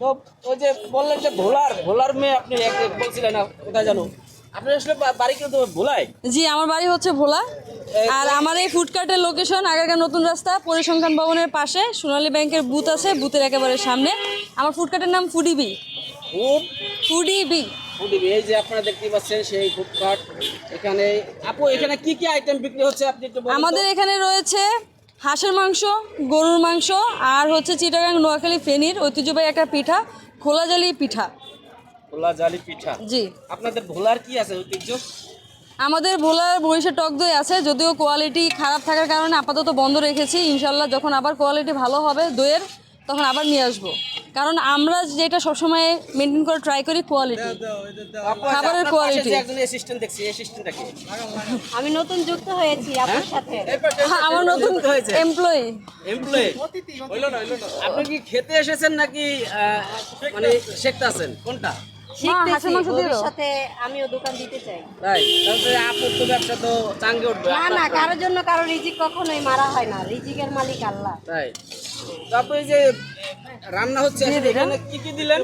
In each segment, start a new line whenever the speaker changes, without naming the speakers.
তো ওই যে বললেন যে ভোলার ভোলার মেয়ে আপনি এক- বলছিলেন কোথায় জানো। আপনি আসলে বাড়ি কিন্তু ভোলায়?
জি আমার বাড়ি হচ্ছে ভোলা। আর আমার এই ফুডকার্টের লোকেশন আগারগাঁ নতুন রাস্তা পরিসংখ্যান ভবনের পাশে সোনালী ব্যাংকের বুথ আছে বুথের একেবারে সামনে। আমার ফুডকার্টের নাম ফুডিবি।
খুব
ফুডিবি।
ফুডিবি এই যে আপনারা দেখতে পাচ্ছেন সেই ফুডকার্ট এখানে। আপু এখানে কি কি আইটেম বিক্রি হচ্ছে আপনি একটু
আমাদের এখানে রয়েছে হাঁসের মাংস গরুর মাংস আর হচ্ছে চিটাগাং নোয়াখালী ফেনির ঐতিহ্যবাহী একটা পিঠা খোলাজালি পিঠা।
পিঠা।
জি।
আপনাদের ভোলার কি আছে ঐতিহ্য?
আমাদের ভোলার মহিষের টক দই আছে যদিও কোয়ালিটি খারাপ থাকার কারণে আপাতত বন্ধ রেখেছি। ইনশাল্লাহ যখন আবার কোয়ালিটি ভালো হবে দইয়ের তখন আবার নিয়ে আসব। কারণ আমরা যেটা সবসময় মেনটেন করে ট্রাই করি কোয়ালিটি
আচ্ছা,
খাবারের
আপনার পাশে
quality।
যে একজন অ্যাসিস্ট্যান্ট দেখছি অ্যাসিস্ট্যান্টটা কি?
আমি নতুন যুক্ত হয়েছি আপনার সাথে।
আমার নতুন এমপ্লয়ি
এমপ্লয়ি আপনি কি খেতে এসেছেন নাকি মানে শেখতে আছেন? কোনটা।
ভবিষ্যতে আমিও দোকান দিতে চাই।
তাই তো ব্যবসা তো চাঙ্গে উঠবে
না না কারোর জন্য কারও রিজিক কখনোই মারা হয় না। রিজিকের মালিক আল্লাহ।
তাই। তারপরে যে রান্না হচ্ছে এখানে কি কি দিলেন?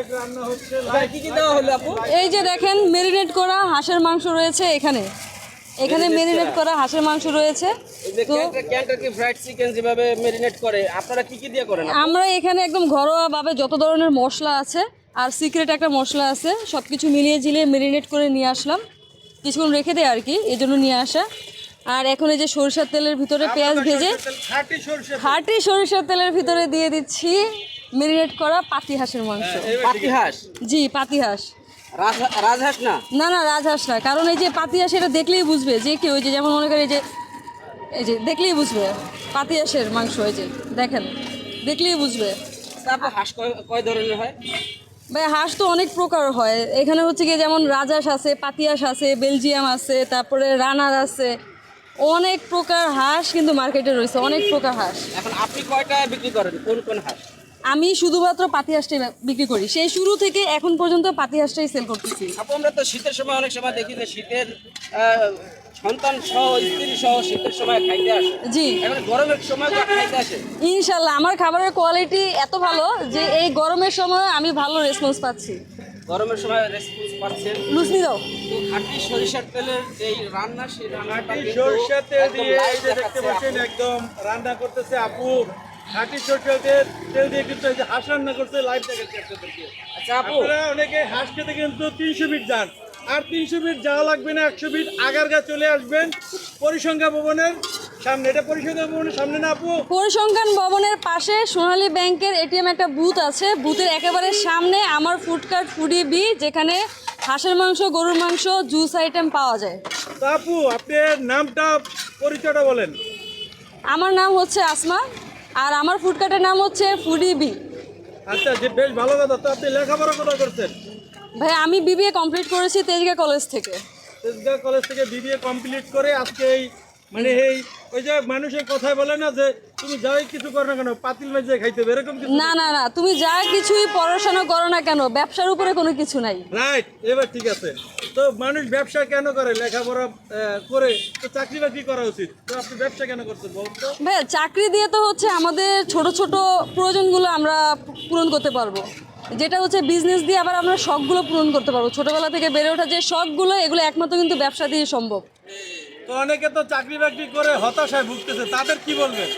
এখানে কি কি দেওয়া হলো আপু?
এই যে দেখেন মেরিনেট করা হাঁসের মাংস রয়েছে এখানে। এখানে মেরিনেট
করা।
হাঁসের মাংস রয়েছে। তো
ক্যান্টাকি ফ্রাইড চিকেন যেভাবে মেরিনেট করে আপনারা কি কি দিয়ে করেন
আমরা এখানে একদম ঘরোয়াভাবে যত ধরনের মশলা আছে আর সিক্রেট একটা মশলা আছে সব কিছু মিলিয়ে ঝিলিয়ে মেরিনেট করে নিয়ে আসলাম। কিছুক্ষণ রেখে দেয় আর কি এই জন্য নিয়ে আসা। আর এখন এই যে সরিষার তেলের ভিতরে পেঁয়াজ ভেজে খাঁটি সরিষার তেলের ভিতরে দিয়ে দিচ্ছি মেরিনেট করা পাতি হাঁসের মাংস
পাতি হাঁস
জি পাতি হাঁস
রাজ- রাজহাঁস না?
না না রাজহাঁস না কারণ এই যে পাতি হাঁস এটা দেখলেই বুঝবে যে কেউ ওই যে যেমন মনে করে এই যে এই যে দেখলেই বুঝবে পাতি হাঁসের মাংস এই যে দেখেন দেখলেই বুঝবে।
তারপর হাঁস কয় কয় ধরনের হয়?
ভাই হাঁস তো অনেক প্রকার হয় এখানে হচ্ছে কি যেমন রাজহাঁস আছে পাতিয়াস আছে বেলজিয়াম আছে তারপরে রানার আছে অনেক প্রকার হাঁস কিন্তু মার্কেটে রয়েছে অনেক প্রকার হাঁস।
এখন আপনি কয়টা বিক্রি করেন? কোন কোন হাঁস?
আমি শুধুমাত্র পাতি হাঁসটাই বিক্রি করি। সেই শুরু থেকে এখন পর্যন্ত পাতি হাঁসটাই সেল করতেছি।
আপু আমরা তো শীতের সময় অনেক সময় দেখি যে শীতের আহ, সন্তান সহ স্ত্রী সহ শীতের সময় খাইতে আসে।
জি।
এখন গরমের সময় তো খাইতে আসে।
ইনশাল্লাহ আমার খাবারের কোয়ালিটি এত ভালো যে এই গরমের সময় আমি ভালো রেসপন্স পাচ্ছি।
গরমের সময় রেসপন্স পাচ্ছেন।
লুচনি দাও।
তো খাঁটি সরিষার তেলের যে রান্না সেই রান্নাটা কিন্তু
তেল দিয়ে এই যে দেখতে পাচ্ছেন একদম রান্না করতেছে আপু। খাঁটি সরষের তেল তেল দিয়ে কিন্তু এই যে হাঁস রান্না করতে লাইভ দেখাচ্ছে আপনাদেরকে।
আচ্ছা আপু।
আপনারা অনেকে হাঁস খেতে কিন্তু তিনশো ফিট যান। আর তিনশো ফিট যাওয়া লাগবে না একশো ফিট আগারগা চলে আসবেন পরিসংখ্যা ভবনের সামনে এটা পরিসংখ্যা ভবনের সামনে না আপু?
পরিসংখ্যান ভবনের পাশে সোনালী ব্যাংকের এটিএম একটা বুথ আছে। বুথের একেবারে সামনে আমার ফুডকার্ট ফুডি বি যেখানে হাঁসের মাংস গরুর মাংস জুস আইটেম পাওয়া যায়।
তো আপু আপনার নামটা পরিচয়টা বলেন।
আমার নাম হচ্ছে আসমা আর আমার ফুডকার্টের নাম হচ্ছে ফুডি বি।
আচ্ছা যে বেশ ভালো কথা তো আপনি লেখাপড়া কোথায় করছেন।
ভাই আমি বিবিএ কমপ্লিট করেছি তেজগা কলেজ থেকে।
তেজগাঁও কলেজ থেকে বিবিএ কমপ্লিট করে আজকে এই মানে এই ওই যে মানুষের কথাই বলে না যে তুমি যাই কিছু করো না কেন পাতিল মেজে খাইতে হবে এরকম কিছু
না না না তুমি যা কিছুই পড়াশোনা করো না কেন ব্যবসার উপরে কোনো কিছু নাই।
রাইট এবার ঠিক আছে। তো মানুষ ব্যবসা কেন করে? লেখাপড়া করে তো চাকরি বাকরি করা উচিত। তো আপনি ব্যবসা কেন করছেন বলুন তো?
ভাই চাকরি দিয়ে তো হচ্ছে আমাদের ছোট ছোট প্রয়োজনগুলো আমরা পূরণ করতে পারব। যেটা হচ্ছে বিজনেস দিয়ে আবার আমরা শখগুলো পূরণ করতে পারব। ছোটবেলা থেকে বেড়ে ওঠা যে শখগুলো এগুলো একমাত্র কিন্তু ব্যবসা দিয়ে সম্ভব।
তো অনেকে তো চাকরি বাকরি করে হতাশায় ভুগতেছে তাদের কি বলবেন?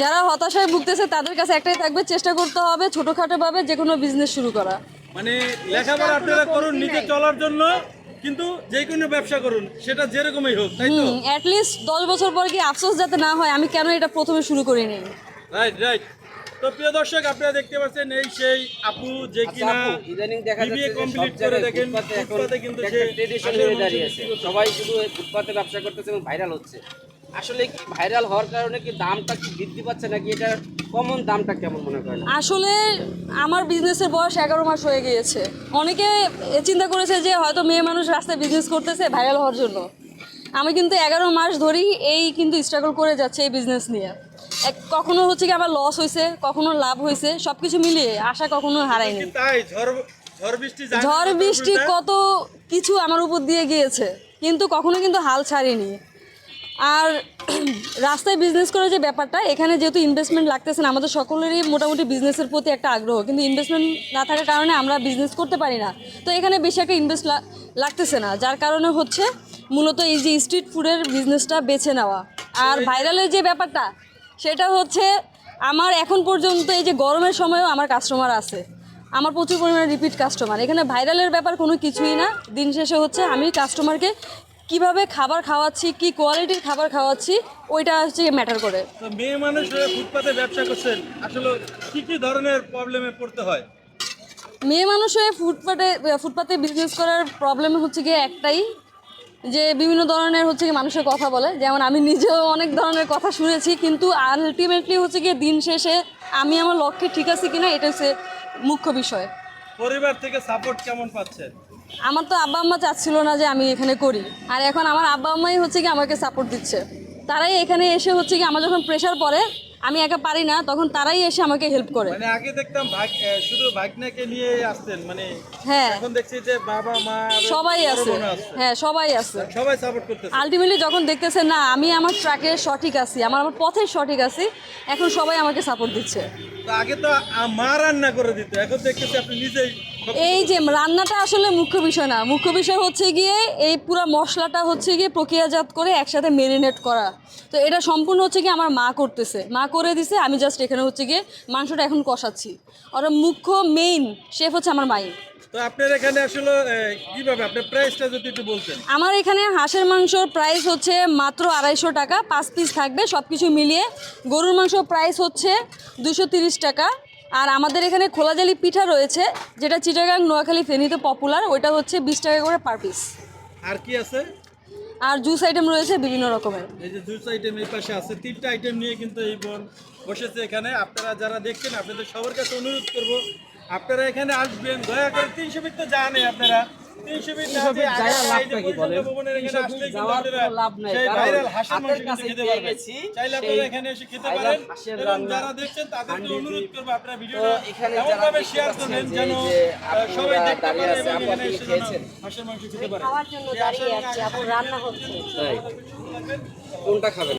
যারা হতাশায় ভুগতেছে তাদের কাছে একটাই থাকবে চেষ্টা করতে হবে ছোটোখাটোভাবে যে কোনো বিজনেস শুরু করা।
মানে লেখাপড়া আপনারা করুন নিজে চলার জন্য কিন্তু যে কোনো ব্যবসা করুন সেটা যেরকমই হোক তাই তো?
হুম অ্যাটলিস্ট দশ বছর পর কি আফসোস যাতে না হয় আমি কেন এটা প্রথমে শুরু করিনি?
রাইট রাইট তো প্রিয় দর্শক আপনারা দেখতে পাচ্ছেন এই সেই আপু যে
আচ্ছা
কিনা
ইদানিং দেখা যাচ্ছে যে
করে দেখেন,
ফুটপাতে
কিন্তু সে
ট্রেডিশন হয়ে দাঁড়িয়েছে সবাই শুধু ফুটপাতে ব্যবসা করতেছে এবং ভাইরাল হচ্ছে। আসলে কি ভাইরাল হওয়ার কারণে কি দামটা কি বৃদ্ধি পাচ্ছে নাকি এটা কমন দামটা কেমন মনে করেন
আসলে আমার বিজনেসের বয়স এগারো মাস হয়ে গিয়েছে। অনেকে এ চিন্তা করেছে যে হয়তো মেয়ে মানুষ রাস্তায় বিজনেস করতেছে ভাইরাল হওয়ার জন্য। আমি কিন্তু এগারো মাস ধরেই এই কিন্তু স্ট্রাগল করে যাচ্ছে এই বিজনেস নিয়ে। এক কখনো হচ্ছে কি আমার লস হয়েছে কখনো লাভ হয়েছে সব কিছু মিলিয়ে আশা কখনো হারাইনি
তাই? ঝড় বৃষ্টি কত
কিছু আমার উপর দিয়ে গিয়েছে কিন্তু কখনো কিন্তু হাল ছাড়িনি। আর রাস্তায় বিজনেস করার যে ব্যাপারটা এখানে যেহেতু ইনভেস্টমেন্ট লাগতেছে না আমাদের সকলেরই মোটামুটি বিজনেসের প্রতি একটা আগ্রহ কিন্তু ইনভেস্টমেন্ট না থাকার কারণে আমরা বিজনেস করতে পারি না। তো এখানে বেশি একটা ইনভেস্ট লাগতেছে না যার কারণে হচ্ছে মূলত এই যে স্ট্রিট ফুডের বিজনেসটা বেছে নেওয়া। আর ভাইরালের যে ব্যাপারটা সেটা হচ্ছে আমার এখন পর্যন্ত এই যে গরমের সময়ও আমার কাস্টমার আছে। আমার প্রচুর পরিমাণে রিপিট কাস্টমার এখানে ভাইরালের ব্যাপার কোনো কিছুই না। দিন শেষে হচ্ছে আমি কাস্টমারকে কীভাবে খাবার খাওয়াচ্ছি কি কোয়ালিটির খাবার খাওয়াচ্ছি ওইটা হচ্ছে ম্যাটার করে।
মেয়ে মানুষ ফুটপাতে ব্যবসা করছেন আসলে কি কি ধরনের প্রবলেমে পড়তে হয়?
মেয়ে মানুষ হয়ে ফুটপাতে ফুটপাতে বিজনেস করার প্রবলেম হচ্ছে গিয়ে একটাই যে বিভিন্ন ধরনের হচ্ছে কি মানুষের কথা বলে। যেমন আমি নিজেও অনেক ধরনের কথা শুনেছি কিন্তু আলটিমেটলি হচ্ছে গিয়ে দিন শেষে আমি আমার লক্ষ্যে ঠিক আছি কিনা এটা হচ্ছে মুখ্য বিষয়।
পরিবার থেকে সাপোর্ট কেমন পাচ্ছেন?
আমার তো আব্বা আম্মা চাচ্ছিল না যে আমি এখানে করি। আর এখন আমার আব্বা আম্মাই হচ্ছে কি আমাকে সাপোর্ট দিচ্ছে। তারাই এখানে এসে হচ্ছে কি আমার যখন প্রেশার পড়ে আমি একা পারি না তখন তারাই এসে আমাকে হেল্প করে।
মানে আগে দেখতাম ভাগ শুধু ভাগনাকে নিয়ে আসতেন মানে
হ্যাঁ।
এখন দেখছি যে বাবা মা
সবাই আছে। হ্যাঁ সবাই আছে।
সবাই সাপোর্ট করতেছে।
আলটিমেটলি যখন দেখতেছে না আমি আমার ট্র্যাকে সঠিক আছি আমার আমার পথে সঠিক আছি এখন সবাই আমাকে সাপোর্ট দিচ্ছে।
আগে তো আ- রান্না করে দিত এখন দেখতেছি আপনি নিজেই
এই যে রান্নাটা আসলে মুখ্য বিষয় না। মুখ্য বিষয় হচ্ছে গিয়ে এই পুরো মশলাটা হচ্ছে গিয়ে প্রক্রিয়াজাত করে একসাথে মেরিনেট করা। তো এটা সম্পূর্ণ হচ্ছে গিয়ে আমার মা করতেছে। মা করে দিছে আমি জাস্ট এখানে হচ্ছে গিয়ে মাংসটা এখন কষাচ্ছি। আর মুখ্য মেইন শেফ হচ্ছে আমার মাই।
তো আপনার এখানে আসলে কীভাবে? আপনার প্রাইসটা যদি একটু বলতেন।
আমার এখানে হাঁসের মাংসর প্রাইস হচ্ছে মাত্র আড়াইশো টাকা পাঁচ পিস থাকবে সব কিছু মিলিয়ে। গরুর মাংস প্রাইস হচ্ছে দুশো টাকা। আর আমাদের এখানে খোলাজালি পিঠা রয়েছে যেটা চিটাগাং নোয়াখালী ফেনীতে পপুলার ওইটা হচ্ছে বিশ টাকা করে পার পিস
আর কি আছে?
আর জুস আইটেম রয়েছে বিভিন্ন রকমের।
এই যে দুটো আইটেম এই পাশে আছে। তিনটা আইটেম নিয়ে কিন্তু এই বোন বসেছে এখানে। আপনারা যারা দেখছেন আপনাদের সবার কাছে অনুরোধ করব আপনারা এখানে আসবেন দয়া করে তিনশো ফিট তো জানেন আপনারা। তিনশো ফিট না
300 ফিট
যেয়ে
যাওয়ার
আগে এই যে
লাভটা কি বলেন?
পরিষেবা ভবনের এখানে আসলে কিন্তু আপনারা
কোনো লাভ নাই,
সেই ভাইরাল হাঁসের মাংস কিন্তু খেতে পারবেন। চাইলে আপনারা এখানে এসে খেতে পারেন এবং যারা দেখছেন তাদেরকে অনুরোধ করব আপনারা ভিডিওটা
এখানে যারা
শেয়ার করবেন
যে
যেন সবাই দেখতে পারে এবং এখানে এসে যেন হাঁসের মাংস খেতে পারে।
খাওয়ার জন্য দাঁড়িয়ে আছি আবার রান্না হচ্ছে।
কোনটা খাবেন?